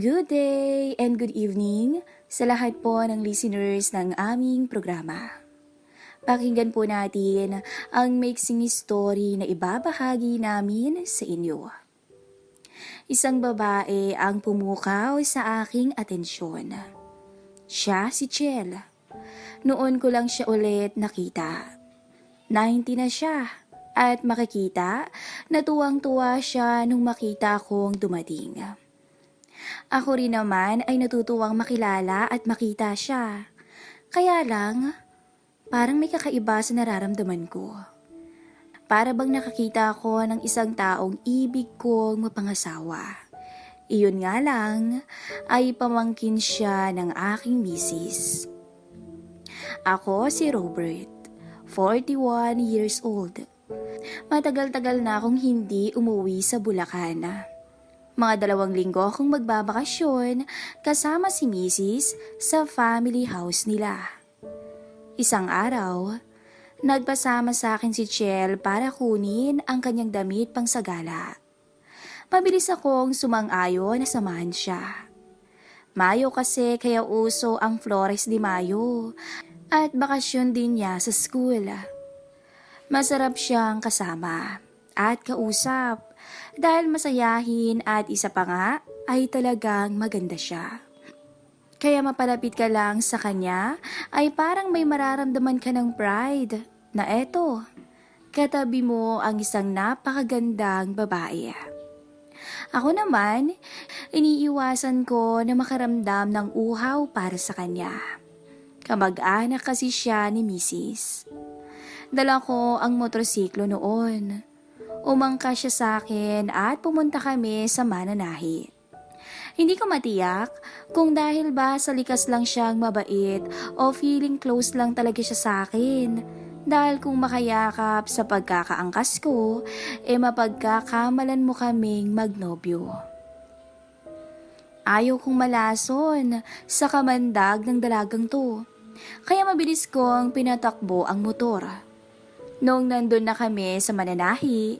Good day and good evening sa lahat po ng listeners ng aming programa. Pakinggan po natin ang mixing story na ibabahagi namin sa inyo. Isang babae ang pumukaw sa aking atensyon. Siya si Chel. Noon ko lang siya ulit nakita. 90 na siya at makikita na tuwang-tuwa siya nung makita kong dumating. Ako rin naman ay natutuwang makilala at makita siya. Kaya lang, parang may kakaiba sa nararamdaman ko. Para bang nakakita ako ng isang taong ibig kong mapangasawa. Iyon nga lang ay pamangkin siya ng aking misis. Ako si Robert, 41 years old. Matagal-tagal na akong hindi umuwi sa Bulacan. Mga dalawang linggo akong magbabakasyon kasama si Mrs. sa family house nila. Isang araw, nagpasama sa akin si Chel para kunin ang kanyang damit pang sagala. Mabilis akong sumang-ayon na samahan siya. Mayo kasi kaya uso ang Flores de Mayo at bakasyon din niya sa school. Masarap siyang kasama at kausap dahil masayahin at isa pa nga ay talagang maganda siya. Kaya mapalapit ka lang sa kanya ay parang may mararamdaman ka ng pride na eto, katabi mo ang isang napakagandang babae. Ako naman, iniiwasan ko na makaramdam ng uhaw para sa kanya. Kamag-anak kasi siya ni Mrs. Dala ko ang motorsiklo noon. Umangka siya sa akin at pumunta kami sa mananahi. Hindi ko matiyak kung dahil ba sa likas lang siyang mabait o feeling close lang talaga siya sa akin. Dahil kung makayakap sa pagkakaangkas ko, e mapagkakamalan mo kaming magnobyo. Ayaw kong malason sa kamandag ng dalagang to. Kaya mabilis kong pinatakbo ang motor. Noong nandun na kami sa mananahi,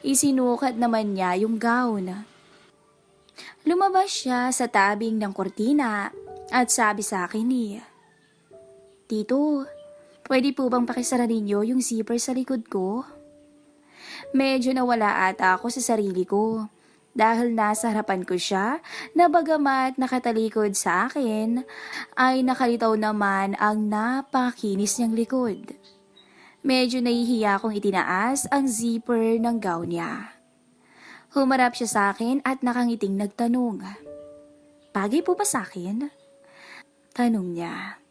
isinukat naman niya yung gown. Lumabas siya sa tabing ng kortina at sabi sa akin ni, Tito, pwede po bang pakisara ninyo yung zipper sa likod ko? Medyo nawala ata ako sa sarili ko dahil nasa harapan ko siya na bagamat nakatalikod sa akin ay nakalitaw naman ang napakinis niyang likod. Medyo nahihiya kong itinaas ang zipper ng gown niya. Humarap siya sa akin at nakangiting nagtanong. Bagay po ba sa akin? Tanong niya.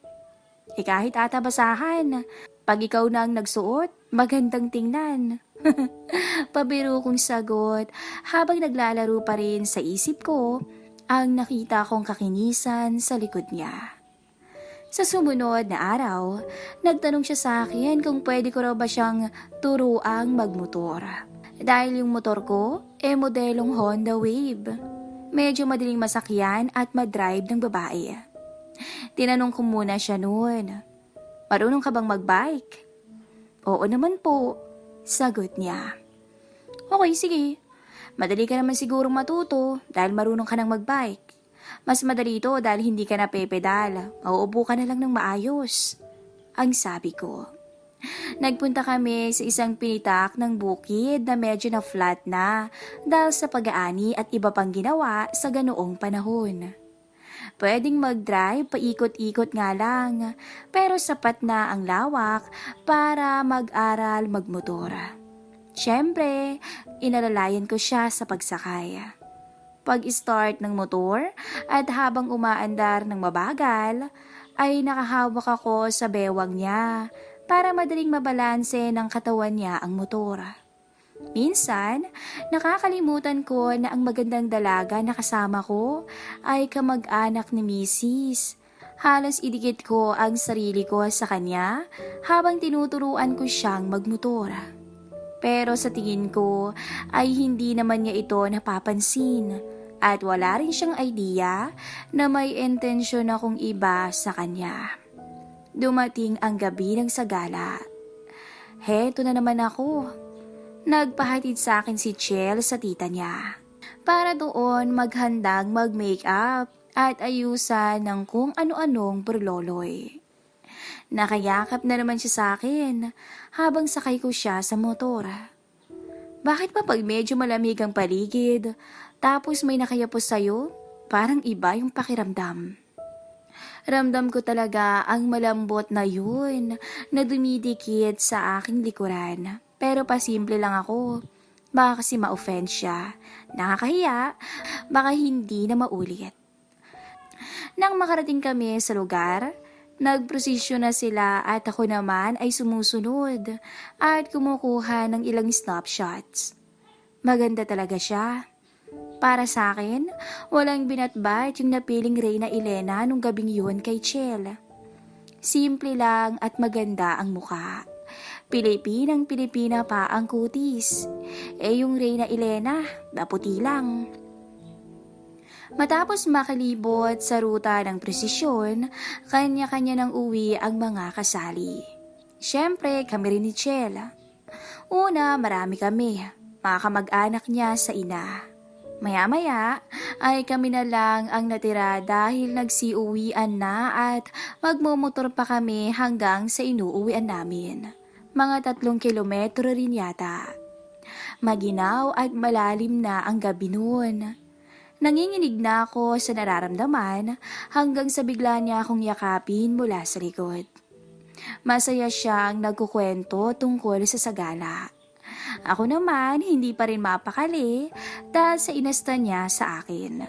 Eh kahit ata basahan, pag ikaw na ang nagsuot, magandang tingnan. Pabiro kong sagot habang naglalaro pa rin sa isip ko ang nakita kong kakinisan sa likod niya. Sa sumunod na araw, nagtanong siya sa akin kung pwede ko raw ba siyang turuang magmotor. Dahil yung motor ko, e modelong Honda Wave. Medyo madaling masakyan at madrive ng babae. Tinanong ko muna siya noon, Marunong ka bang magbike? Oo naman po, sagot niya. Okay, sige. Madali ka naman sigurong matuto dahil marunong ka nang magbike. Mas madali ito dahil hindi ka na pepedal. Mauupo ka na lang ng maayos. Ang sabi ko. Nagpunta kami sa isang pinitak ng bukid na medyo na flat na dahil sa pag-aani at iba pang ginawa sa ganoong panahon. Pwedeng mag-drive paikot-ikot nga lang, pero sapat na ang lawak para mag-aral magmotor. Siyempre, inalalayan ko siya sa pagsakay. Pag-start ng motor at habang umaandar ng mabagal, ay nakahawak ako sa bewang niya para madaling mabalanse ng katawan niya ang motor. Minsan, nakakalimutan ko na ang magandang dalaga na kasama ko ay kamag-anak ni Mrs. Halos idikit ko ang sarili ko sa kanya habang tinuturuan ko siyang magmotor. Pero sa tingin ko ay hindi naman niya ito napapansin at wala rin siyang idea na may intensyon akong iba sa kanya. Dumating ang gabi ng sagala. Heto na naman ako. Nagpahatid sa akin si Chel sa tita niya. para doon maghandang mag-makeup at ayusan ng kung ano-anong burloloy. Nakayakap na naman siya sa akin habang sakay ko siya sa motor. Bakit pa pag medyo malamig ang paligid, tapos may nakayapos sa'yo, parang iba yung pakiramdam. Ramdam ko talaga ang malambot na yun na dumidikit sa aking likuran. Pero pasimple lang ako. Baka kasi ma-offend siya. Nakakahiya, baka hindi na maulit. Nang makarating kami sa lugar, nagprosesyon na sila at ako naman ay sumusunod at kumukuha ng ilang snapshots. Maganda talaga siya. Para sa akin, walang binatbat yung napiling Reyna Elena nung gabing yun kay Chel. Simple lang at maganda ang mukha. Pilipinang Pilipina pa ang kutis. Eh yung Reyna Elena, naputi lang. Matapos makalibot sa ruta ng presisyon, kanya-kanya ng uwi ang mga kasali. Siyempre, kami rin ni Chel. Una, marami kami, mga kamag-anak niya sa ina. Maya-maya ay kami na lang ang natira dahil nagsiuwian na at magmumotor pa kami hanggang sa inuuwian namin. Mga tatlong kilometro rin yata. Maginaw at malalim na ang gabi noon. Nanginginig na ako sa nararamdaman hanggang sa bigla niya akong yakapin mula sa likod. Masaya siyang nagkukwento tungkol sa sagala. Ako naman hindi pa rin mapakali dahil sa inasta niya sa akin.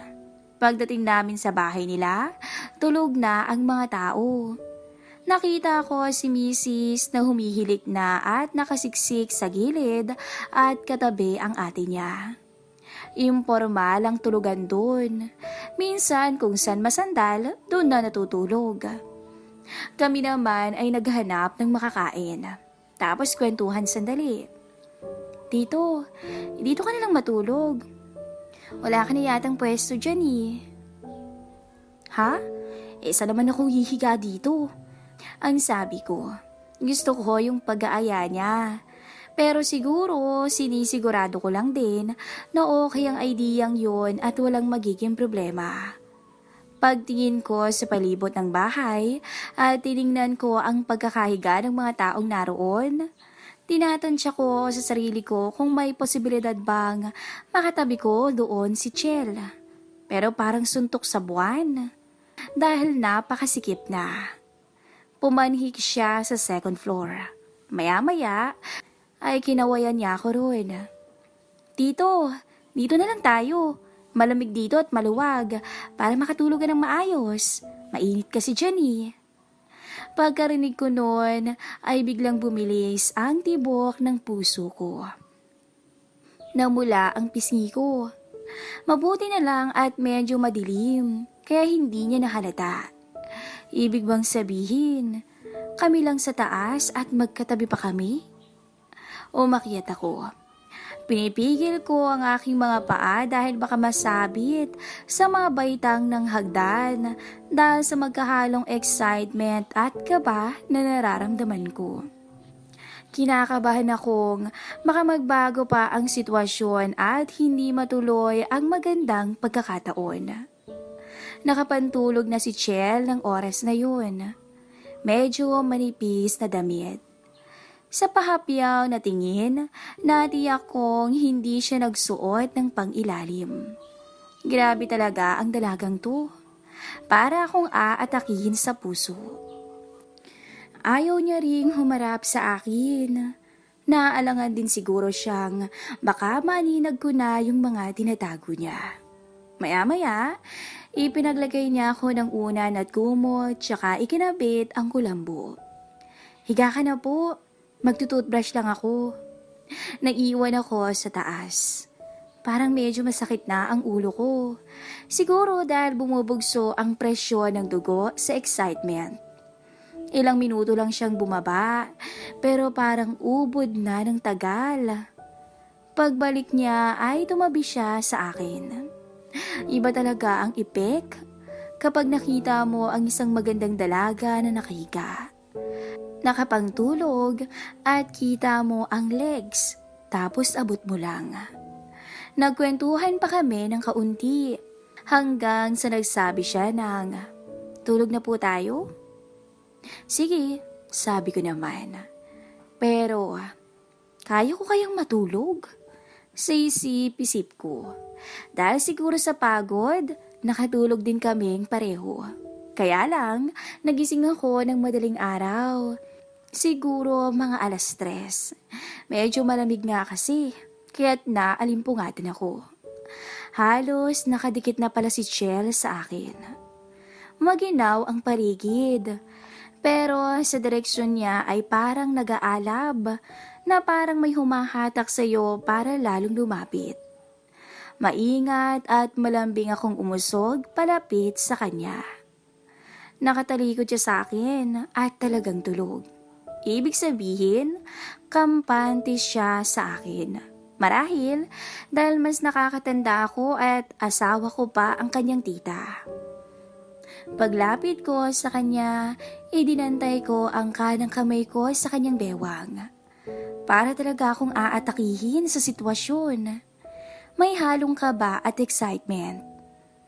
Pagdating namin sa bahay nila, tulog na ang mga tao. Nakita ko si Mrs. na humihilik na at nakasiksik sa gilid at katabi ang ate niya. Impormal ang tulugan doon. Minsan kung saan masandal, doon na natutulog. Kami naman ay naghanap ng makakain. Tapos kwentuhan sandali. Tito, dito ka na lang matulog. Wala ka na yatang pwesto dyan eh. Ha? Eh, saan naman ako hihiga dito? Ang sabi ko, gusto ko yung pag-aaya niya. Pero siguro, sinisigurado ko lang din na okay ang ideyang yon at walang magiging problema. Pagtingin ko sa palibot ng bahay at tiningnan ko ang pagkakahiga ng mga taong naroon, tinatansya ko sa sarili ko kung may posibilidad bang makatabi ko doon si Chel. Pero parang suntok sa buwan dahil napakasikip na. Pumanhik siya sa second floor. Maya-maya ay kinawayan niya ako roon. Tito, dito na lang tayo. Malamig dito at maluwag para makatulog ka ng maayos. Mainit kasi dyan eh. Pagkarinig ko noon ay biglang bumilis ang tibok ng puso ko. Namula ang pisngi ko. Mabuti na lang at medyo madilim, kaya hindi niya nahalata. Ibig bang sabihin, kami lang sa taas at magkatabi pa kami? Umakyat ako. Pinipigil ko ang aking mga paa dahil baka masabit sa mga baitang ng hagdan dahil sa magkahalong excitement at kaba na nararamdaman ko. Kinakabahan akong makamagbago pa ang sitwasyon at hindi matuloy ang magandang pagkakataon. Nakapantulog na si Chel ng oras na yun. Medyo manipis na damit. Sa pahapyaw na tingin, natiyak kong hindi siya nagsuot ng pangilalim. Grabe talaga ang dalagang to. Para akong aatakihin sa puso. Ayaw niya ring humarap sa akin. Naaalangan din siguro siyang baka maninag ko na yung mga tinatago niya. Maya-maya, ipinaglagay niya ako ng unan at kumot tsaka ikinabit ang kulambo. Higa ka na po, magtututbrush lang ako. Naiwan ako sa taas. Parang medyo masakit na ang ulo ko. Siguro dahil bumubugso ang presyon ng dugo sa excitement. Ilang minuto lang siyang bumaba, pero parang ubod na ng tagal. Pagbalik niya ay tumabi siya sa akin. Iba talaga ang ipek kapag nakita mo ang isang magandang dalaga na nakahiga. Nakapangtulog at kita mo ang legs, tapos abot mo lang. Nagkwentuhan pa kami ng kaunti hanggang sa nagsabi siya ng tulog na po tayo. Sige, sabi ko naman. Pero, kaya ko kayang matulog? Sa isip-isip ko. Dahil siguro sa pagod, nakatulog din kaming pareho. Kaya lang, nagising ako ng madaling araw. Siguro mga alas tres. Medyo malamig nga kasi, kaya't naalimpungatan ako. Halos nakadikit na pala si Chell sa akin. Maginaw ang paligid. Pero sa direksyon niya ay parang nag-aalab na parang may humahatak sa iyo para lalong lumapit. Maingat at malambing akong umusog palapit sa kanya. Nakatalikod siya sa akin at talagang tulog. Ibig sabihin, kampante siya sa akin. Marahil dahil mas nakakatanda ako at asawa ko pa ang kanyang tita. Paglapit ko sa kanya, idinantay ko ang kanang kamay ko sa kanyang bewang. Para talaga akong aatakihin sa sitwasyon. May halong kaba at excitement.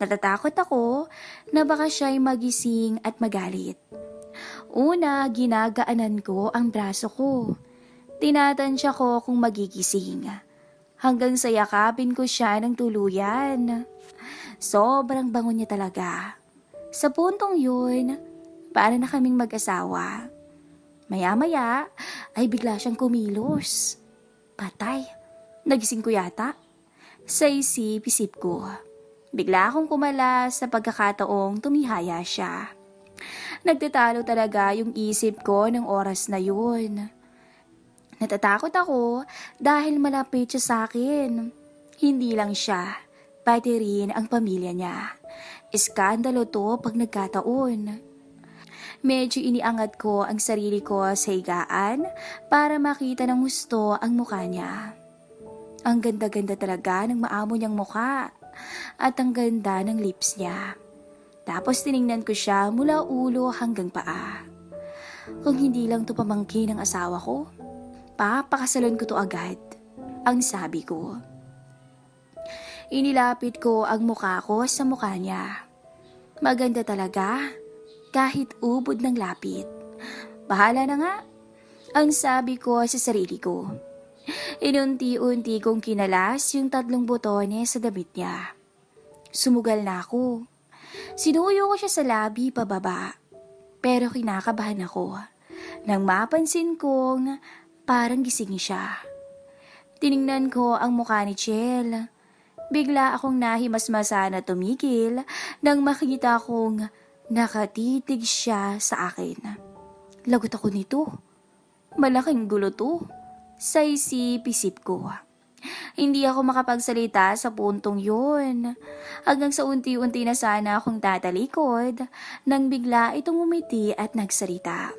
Natatakot ako na baka siya'y magising at magalit. Una, ginagaanan ko ang braso ko. Tinatansya ko kung magigising. Hanggang sa yakapin ko siya ng tuluyan. Sobrang bango niya talaga. Sa puntong yun, para na kaming mag-asawa. Maya-maya ay bigla siyang kumilos. Patay. Nagising ko yata. Sa isip-isip ko. Bigla akong kumala sa pagkakataong tumihaya siya. Nagtatalo talaga yung isip ko ng oras na yun. Natatakot ako dahil malapit siya sa akin. Hindi lang siya, pati rin ang pamilya niya. Iskandalo to pag nagkataon. Medyo iniangat ko ang sarili ko sa higaan para makita ng gusto ang mukha niya. Ang ganda-ganda talaga ng maamo niyang mukha at ang ganda ng lips niya. Tapos tiningnan ko siya mula ulo hanggang paa. Kung hindi lang to pamangkin ng asawa ko, papakasalan ko to agad. Ang sabi ko. Inilapit ko ang mukha ko sa mukha niya. Maganda talaga, kahit ubod ng lapit. Bahala na nga, ang sabi ko sa sarili ko. Inunti-unti kong kinalas yung tatlong botones sa damit niya. Sumugal na ako. Sinuyo ko siya sa labi pababa. Pero kinakabahan ako nang mapansin kong parang gising siya. Tiningnan ko ang mukha ni Chel. Bigla akong nahimasmasa na tumigil nang makita kong nakatitig siya sa akin. Lagot ako nito. Malaking gulo to. Sa isip-isip ko. Hindi ako makapagsalita sa puntong yun. Hanggang sa unti-unti na sana akong tatalikod nang bigla itong umiti at nagsalita.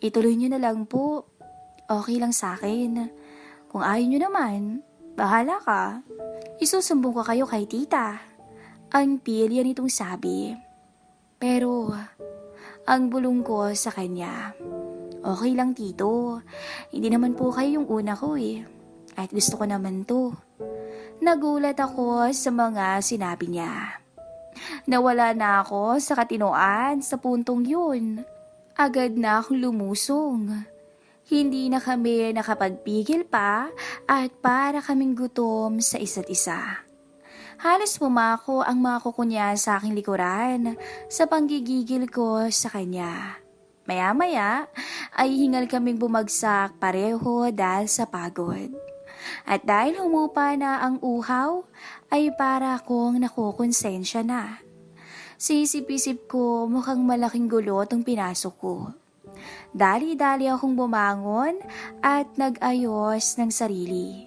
Ituloy niyo na lang po. Okay lang sa akin. Kung ayaw niyo naman, bahala ka. Isusumbong ko kayo kay tita. Ang pilya nitong sabi. Pero, ang bulong ko sa kanya. Okay lang tito. Hindi naman po kayo yung una ko eh. At gusto ko naman to. Nagulat ako sa mga sinabi niya. Nawala na ako sa katinoan sa puntong yun. Agad na akong lumusong. Hindi na kami nakapagpigil pa at para kaming gutom sa isa't isa. Halos pumako ang mga kuko niya sa aking likuran sa panggigigil ko sa kanya. Maya-maya ay hingal kaming bumagsak pareho dahil sa pagod. At dahil humupa na ang uhaw, ay para akong nakukonsensya na. Sisip-isip ko mukhang malaking gulo itong pinasok ko. Dali-dali akong bumangon at nag-ayos ng sarili.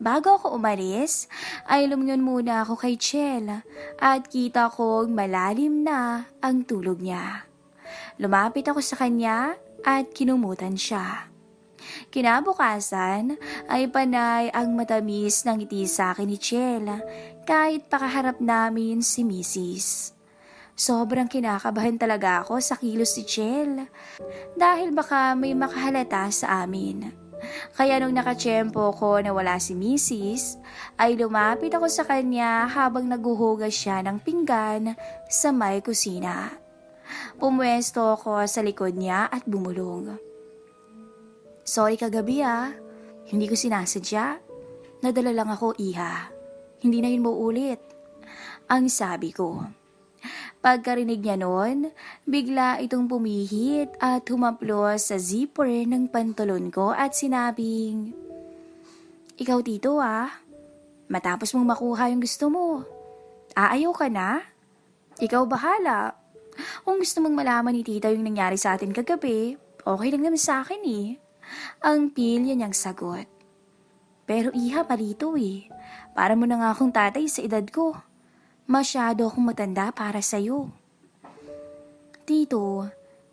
Bago ako umalis, ay lumingon muna ako kay Chel at kita kong malalim na ang tulog niya. Lumapit ako sa kanya at kinumutan siya. Kinabukasan ay panay ang matamis ng ngiti sa akin ni Chel kahit pakaharap namin si Mrs. Sobrang kinakabahan talaga ako sa kilos ni Chel dahil baka may makahalata sa amin. Kaya nung nakachempo ko na wala si Mrs., ay lumapit ako sa kanya habang naguhugas siya ng pinggan sa may kusina. Pumwesto ako sa likod niya at bumulong. Sorry kagabi ah, hindi ko sinasadya. Nadala lang ako iha. Hindi na yun mauulit. Ang sabi ko. Pagkarinig niya noon, bigla itong pumihit at humaplos sa zipper ng pantulon ko at sinabing, Ikaw tito ah, matapos mong makuha yung gusto mo, aayaw ka na? Ikaw bahala. Kung gusto mong malaman ni tita yung nangyari sa atin kagabi, okay lang naman sa akin eh. Ang pilya niyang sagot. Pero iha palito eh, para mo na nga akong tatay sa edad ko. Masyado akong matanda para sa'yo. Tito,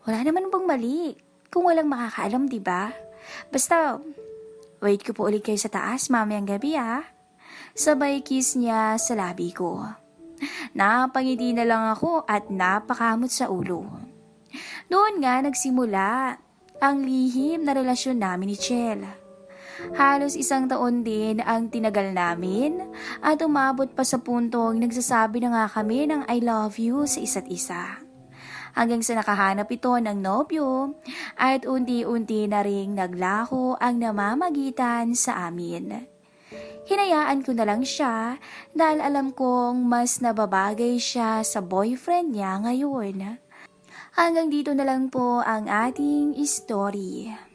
wala naman bang mali kung walang makakaalam, di ba? Basta, wait ko po ulit kayo sa taas mamayang gabi ah. Sabay kiss niya sa labi ko. Napangiti na lang ako at napakamot sa ulo. Doon nga nagsimula ang lihim na relasyon namin ni Chel. Halos isang taon din ang tinagal namin at umabot pa sa puntong nagsasabi na nga kami ng I love you sa isa't isa. Hanggang sa nakahanap ito ng nobyo at unti-unti na ring naglaho ang namamagitan sa amin. Hinayaan ko na lang siya dahil alam kong mas nababagay siya sa boyfriend niya ngayon. Hanggang dito na lang po ang ating story.